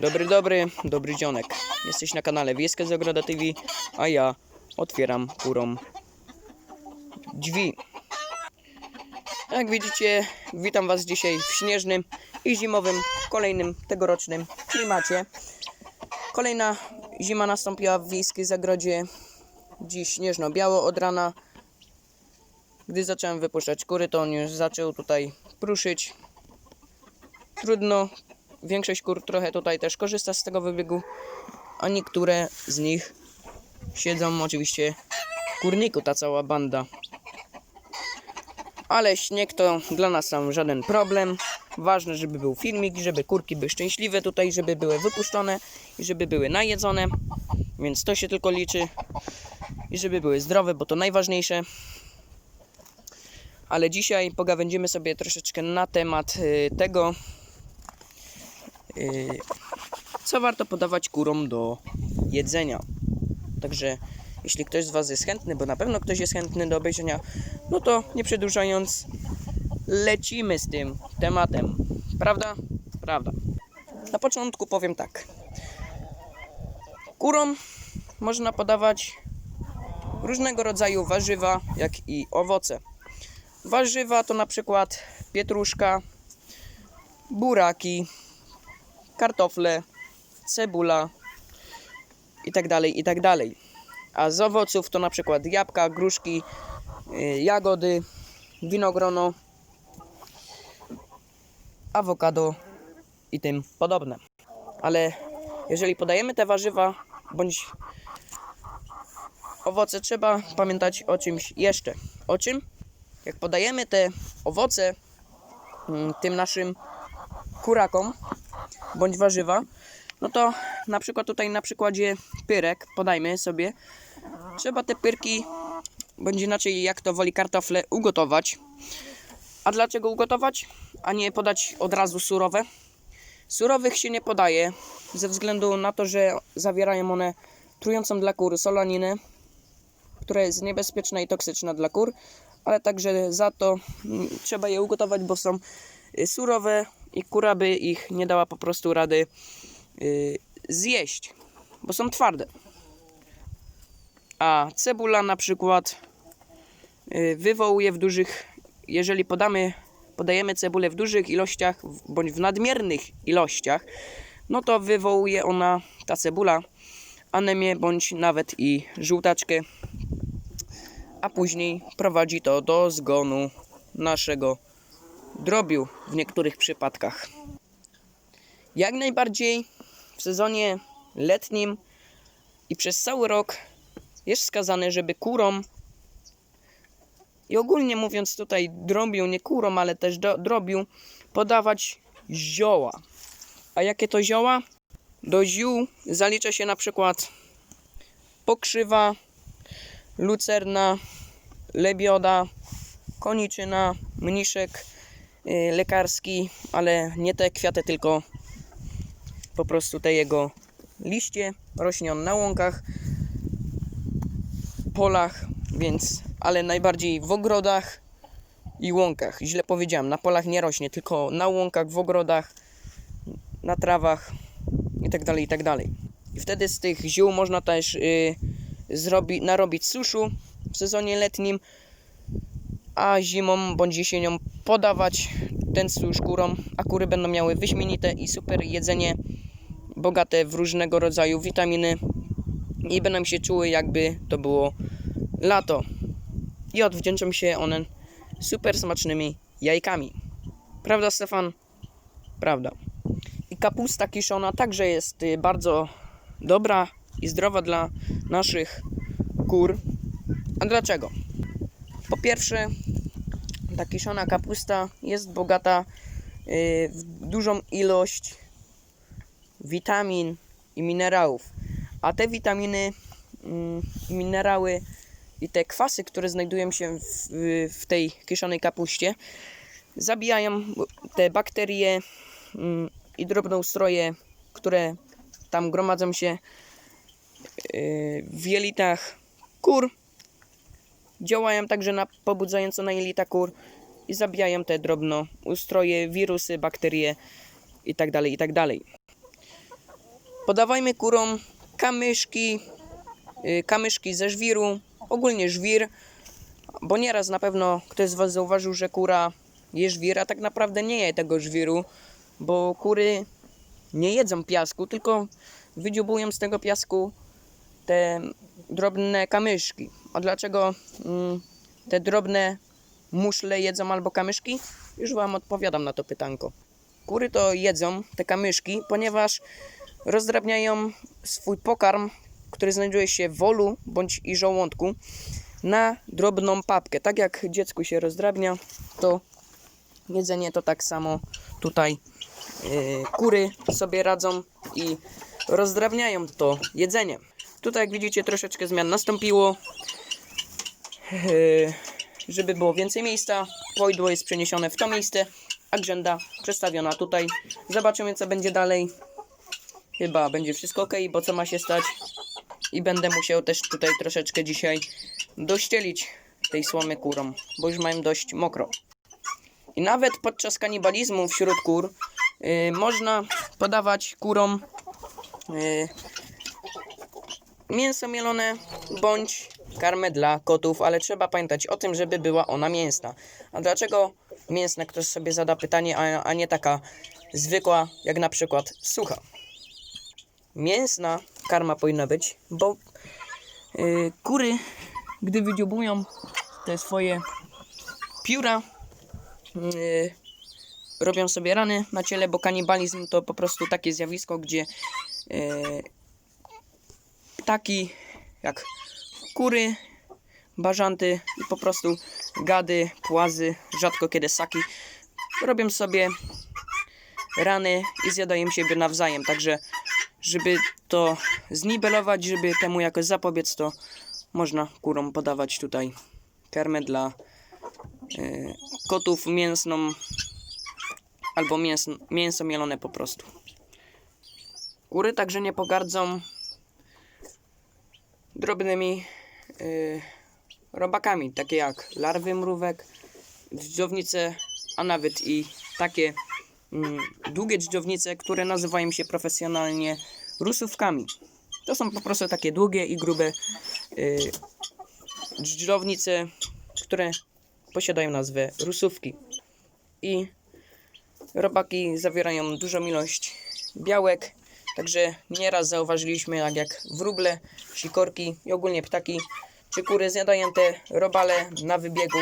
Dobry, dobry, dobry dzionek. Jesteś na kanale Wieska z Ogroda TV, a ja otwieram kurą drzwi. Jak widzicie, witam Was dzisiaj w śnieżnym i zimowym, kolejnym tegorocznym klimacie. Kolejna zima nastąpiła w wiejskiej zagrodzie. Dziś śnieżno-biało od rana. Gdy zacząłem wypuszczać kury, to on już zaczął tutaj pruszyć. Trudno, większość kur trochę tutaj też korzysta z tego wybiegu, a niektóre z nich siedzą oczywiście w kurniku, ta cała banda. Ale śnieg to dla nas tam żaden problem. Ważne, żeby był filmik, żeby kurki były szczęśliwe tutaj, żeby były wypuszczone i żeby były najedzone. Więc to się tylko liczy. I żeby były zdrowe, bo to najważniejsze. Ale dzisiaj pogawędzimy sobie troszeczkę na temat y, tego, co warto podawać kurom do jedzenia. Także jeśli ktoś z Was jest chętny, bo na pewno ktoś jest chętny do obejrzenia, no to nie przedłużając, lecimy z tym tematem. Prawda? Prawda. Na początku powiem tak. Kurom można podawać różnego rodzaju warzywa, jak i owoce. Warzywa to na przykład pietruszka, buraki, kartofle, cebula i tak dalej, i tak dalej. A z owoców to na przykład jabłka, gruszki, y, jagody, winogrono, awokado i tym podobne. Ale jeżeli podajemy te warzywa bądź owoce, trzeba pamiętać o czymś jeszcze. O czym? Jak podajemy te owoce mm, tym naszym kurakom bądź warzywa, no to na przykład tutaj na przykładzie pyrek podajmy sobie. Trzeba te pyrki, bądź inaczej jak to woli kartofle, ugotować. A dlaczego ugotować, a nie podać od razu surowe? Surowych się nie podaje ze względu na to, że zawierają one trującą dla kur solaninę, która jest niebezpieczna i toksyczna dla kur, ale także za to mm, trzeba je ugotować, bo są y, surowe i kura by ich nie dała po prostu rady y, zjeść, bo są twarde. A cebula na przykład y, wywołuje w dużych, jeżeli podamy, podajemy cebulę w dużych ilościach bądź w nadmiernych ilościach, no to wywołuje ona, ta cebula, anemię bądź nawet i żółtaczkę, a później prowadzi to do zgonu naszego drobiu w niektórych przypadkach. Jak najbardziej w sezonie letnim i przez cały rok jest wskazane, żeby kurom i ogólnie mówiąc tutaj drobiu, nie kurom, ale też do, drobiu, podawać zioła. A jakie to zioła? Do ziół zalicza się na przykład pokrzywa, lucerna, lebioda, koniczyna, mniszek lekarski, ale nie te kwiaty, tylko po prostu te jego liście. Rośnie on na łąkach, polach, więc, ale najbardziej w ogrodach i łąkach. Źle powiedziałem, na polach nie rośnie, tylko na łąkach, w ogrodach, na trawach i tak dalej, i tak. I wtedy z tych ziół można też y, zrobi, narobić suszu w sezonie letnim, a zimą bądź jesienią podawać ten susz kurom, a kury będą miały wyśmienite i super jedzenie, bogate w różnego rodzaju witaminy i będą się czuły jakby to było lato. I odwdzięczą się one super smacznymi jajkami. Prawda Stefan? Prawda. I kapusta kiszona także jest y, bardzo dobra i zdrowa dla naszych kur. A dlaczego? Po pierwsze, ta kiszona kapusta jest bogata y, w dużą ilość witamin i minerałów. A te witaminy mm, minerały i te kwasy, które znajdują się w, w tej kiszonej kapuście, zabijają te bakterie mm, i drobnoustroje, które tam gromadzą się yy, w jelitach kur. Działają także na pobudzająco na jelita kur i zabijają te drobnoustroje, wirusy, bakterie itd. itd. Podawajmy kurom kamyszki, y, kamyszki ze żwiru, ogólnie żwir, bo nieraz na pewno ktoś z Was zauważył, że kura je żwir, a tak naprawdę nie je tego żwiru, bo kury nie jedzą piasku, tylko wydziobują z tego piasku te drobne kamyszki. A dlaczego mm, te drobne muszle jedzą albo kamyszki? Już Wam odpowiadam na to pytanko. Kury to jedzą te kamyszki, ponieważ rozdrabniają swój pokarm, który znajduje się w wolu bądź i żołądku, na drobną papkę. Tak jak dziecku się rozdrabnia, to jedzenie to tak samo tutaj yy, kury sobie radzą i rozdrabniają to jedzenie. Tutaj jak widzicie troszeczkę zmian nastąpiło. Yy, żeby było więcej miejsca, pojdło jest przeniesione w to miejsce, a grzęda przestawiona tutaj. Zobaczymy co będzie dalej. Chyba będzie wszystko ok, bo co ma się stać? I będę musiał też tutaj troszeczkę dzisiaj dościelić tej słomy kurom, bo już mają dość mokro. I nawet podczas kanibalizmu wśród kur y, można podawać kurom y, mięso mielone bądź karmę dla kotów, ale trzeba pamiętać o tym, żeby była ona mięsna. A dlaczego mięsna? Ktoś sobie zada pytanie, a, a nie taka zwykła, jak na przykład sucha. Mięsna karma powinna być, bo y, kury, gdy wydziobują te swoje pióra, y, robią sobie rany na ciele, bo kanibalizm to po prostu takie zjawisko, gdzie y, ptaki jak kury, bażanty i po prostu gady, płazy, rzadko kiedy saki robią sobie rany i zjadają siebie nawzajem. Także, żeby to zniwelować, żeby temu jakoś zapobiec, to można kurom podawać tutaj karmę dla y, kotów mięsną albo mięso, mięso mielone po prostu. Kury także nie pogardzą drobnymi y, robakami, takie jak larwy mrówek, dżdżownice, a nawet i takie mm, długie dżdżownice, które nazywają się profesjonalnie rusówkami. To są po prostu takie długie i grube y, dżdżownice, które posiadają nazwę rusówki. I robaki zawierają dużą ilość białek, także nieraz zauważyliśmy, jak, jak wróble, sikorki i ogólnie ptaki czy kury zjadają te robale na wybiegu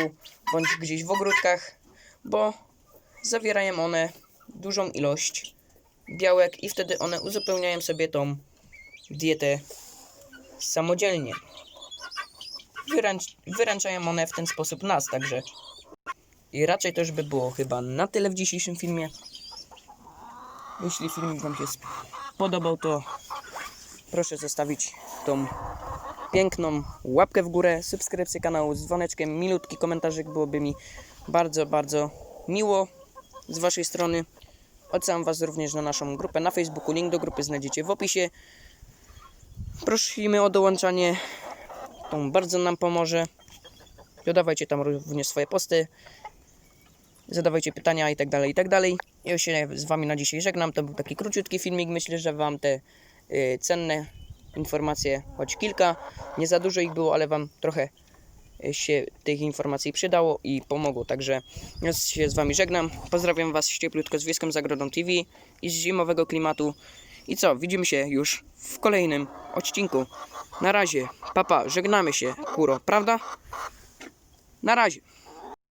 bądź gdzieś w ogródkach, bo zawierają one dużą ilość białek i wtedy one uzupełniają sobie tą dietę samodzielnie. Wyręcz, wyręczają one w ten sposób nas, także i raczej to już by było chyba na tyle w dzisiejszym filmie. Jeśli filmik Wam się spodobał, to proszę zostawić tą piękną łapkę w górę, subskrypcję kanału z dzwoneczkiem, milutki komentarzyk, byłoby mi bardzo, bardzo miło z Waszej strony. Odsyłam Was również na naszą grupę na Facebooku, link do grupy znajdziecie w opisie. Prosimy o dołączanie, to bardzo nam pomoże. Dodawajcie tam również swoje posty, zadawajcie pytania i tak dalej, i tak. Ja się z Wami na dzisiaj żegnam, to był taki króciutki filmik, myślę, że Wam te y, cenne informacje, choć kilka, nie za dużo ich było, ale Wam trochę się tych informacji przydało i pomogło. Także ja się z Wami żegnam. Pozdrawiam Was cieplutko z Wieską Zagrodą TV i z zimowego klimatu. I co, widzimy się już w kolejnym odcinku. Na razie, papa, żegnamy się, kuro, prawda? Na razie.